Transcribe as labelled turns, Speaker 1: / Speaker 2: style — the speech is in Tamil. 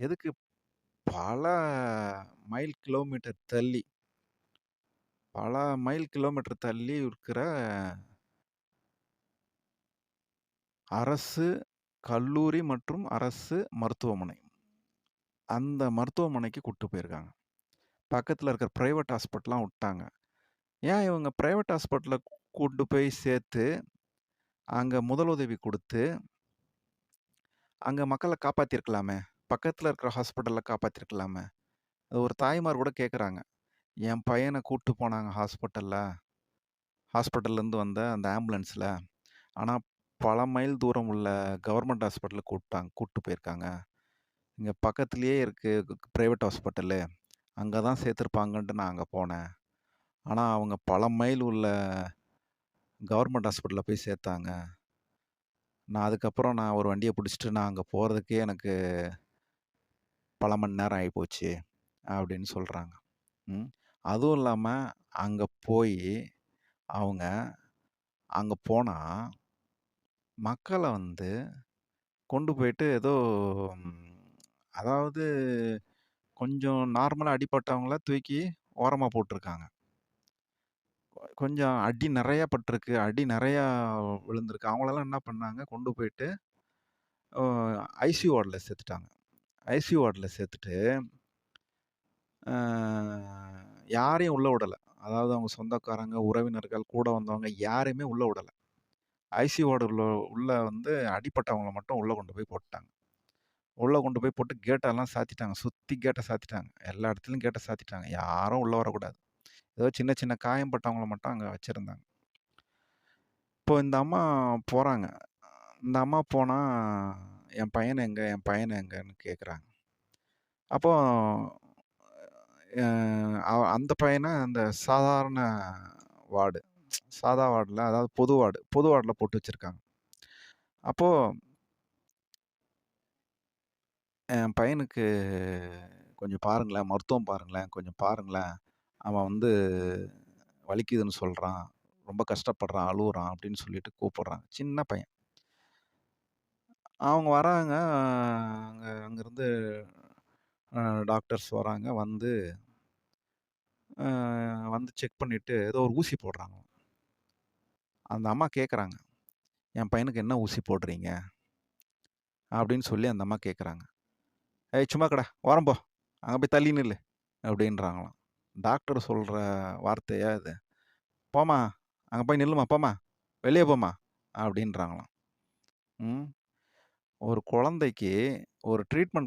Speaker 1: எதுக்கு பல மைல் கிலோமீட்டர் தள்ளி பல மைல் கிலோமீட்டர் தள்ளி இருக்கிற அரசு கல்லூரி மற்றும் அரசு மருத்துவமனை. அந்த மருத்துவமனைக்கு கூட்டு போயிருக்காங்க. பக்கத்தில் இருக்கிற ப்ரைவேட் ஹாஸ்பிட்டல்லாம் விட்டாங்க ஏன் இவங்க ப்ரைவேட் ஹாஸ்பிட்டலில் கூட்டு போய் சேர்த்து, அங்கே முதலுதவி கொடுத்து அங்கே மக்களை காப்பாற்றிருக்கலாமே பக்கத்தில் இருக்கிற ஹாஸ்பிட்டலில் காப்பாற்றிருக்கலாமே அது ஒரு தாய்மார் கூட கேட்குறாங்க. என் பையனை கூப்பிட்டு போனாங்க ஹாஸ்பிட்டலில் ஹாஸ்பிட்டல்லேருந்து வந்த அந்த ஆம்புலன்ஸில் ஆனால் பல மைல் தூரம் உள்ள கவர்மெண்ட் ஹாஸ்பிட்டலுக்கு கூப்பிட்டாங்க கூப்பிட்டு போயிருக்காங்க. இங்கே பக்கத்துலேயே இருக்குது ப்ரைவேட் ஹாஸ்பிட்டலு. அங்கே தான் சேர்த்துருப்பாங்கன்ட்டு நான் அங்கே போனேன். ஆனால் அவங்க பல மைல் உள்ள கவர்மெண்ட் ஹாஸ்பிட்டலில் போய் சேர்த்தாங்க. நான் அதுக்கப்புறம் நான் ஒரு வண்டியை பிடிச்சிட்டு நான் அங்கே போகிறதுக்கே எனக்கு பல மணி நேரம் ஆகிப்போச்சு அப்படின்னு சொல்கிறாங்க ம். அதுவும் இல்லாமல் அங்கே போய் அவங்க அங்கே போனால் மக்களை வந்து கொண்டு போயிட்டு ஏதோ அதாவது கொஞ்சம் நார்மலாக அடிப்பட்டவங்கள தூக்கி ஓரமாக போட்டிருக்காங்க கொஞ்சம் அடி நிறையா பட்டிருக்கு. அடி நிறையா விழுந்திருக்கு. அவங்களெல்லாம் என்ன பண்ணாங்க, கொண்டு போயிட்டு ஐசி ஐசியூ சேர்த்துட்டாங்க. ஐசியூ வார்டில் சேர்த்துட்டு யாரையும் உள்ளே விடலை அதாவது அவங்க சொந்தக்காரங்க, உறவினர்கள், கூட வந்தவங்க யாரையுமே உள்ளே விடலை ஐசியூ வார்டு உள்ள உள்ளே வந்து அடிப்பட்டவங்களை மட்டும் உள்ளே கொண்டு போய் போட்டுட்டாங்க. உள்ளே கொண்டு போய் போட்டு கேட்டெல்லாம் சாத்திட்டாங்க. சுற்றி கேட்டை சாத்திட்டாங்க. எல்லா இடத்துலையும் கேட்டை சாத்திட்டாங்க. யாரும் உள்ளே வரக்கூடாது. ஏதோ சின்ன சின்ன காயம் பட்டவங்கள மட்டும் அங்கே வச்சுருந்தாங்க இப்போ இந்த அம்மா போகிறாங்க இந்த அம்மா போனால் "என் பையன் எங்கே என் பையன் எங்கன்னு?" கேட்குறாங்க. அப்போ அவ அந்த பையனை அந்த சாதாரண வார்டு. சாதா வார்டில் அதாவது பொது வார்டு. பொது வார்டில் போட்டு வச்சிருக்காங்க. அப்போது என் பையனுக்கு கொஞ்சம் பாருங்களேன், மருத்துவம் பாருங்களேன், கொஞ்சம் பாருங்களேன். அவன் வந்து வலிக்குதுன்னு சொல்கிறான் ரொம்ப கஷ்டப்படுறான், அழுகுறான் அப்படின்னு சொல்லிட்டு கூப்பிட்றான் சின்ன பையன். அவங்க வராங்க. அங்கே அங்கேருந்து டாக்டர்ஸ் வராங்க. வந்து வந்து செக் பண்ணிவிட்டு ஏதோ ஒரு ஊசி போடுறாங்களாம். அந்த அம்மா கேட்குறாங்க. "என் பையனுக்கு என்ன ஊசி போடுறீங்க?" அப்படின்னு சொல்லி அந்த அம்மா கேட்குறாங்க. "ஏய் சும்மா கடா, வரம்போ போ. போய் தள்ளி நில்லு." அப்படின்றாங்களாம். டாக்டர் சொல்கிற வார்த்தையா இது? "போம்மா, அங்கே போய் நில்லுமா போம்மா. வெளியே போம்மா." அப்படின்றாங்களாம். ம். ஒரு குழந்தைக்கு ஒரு ட்ரீட்மெண்ட்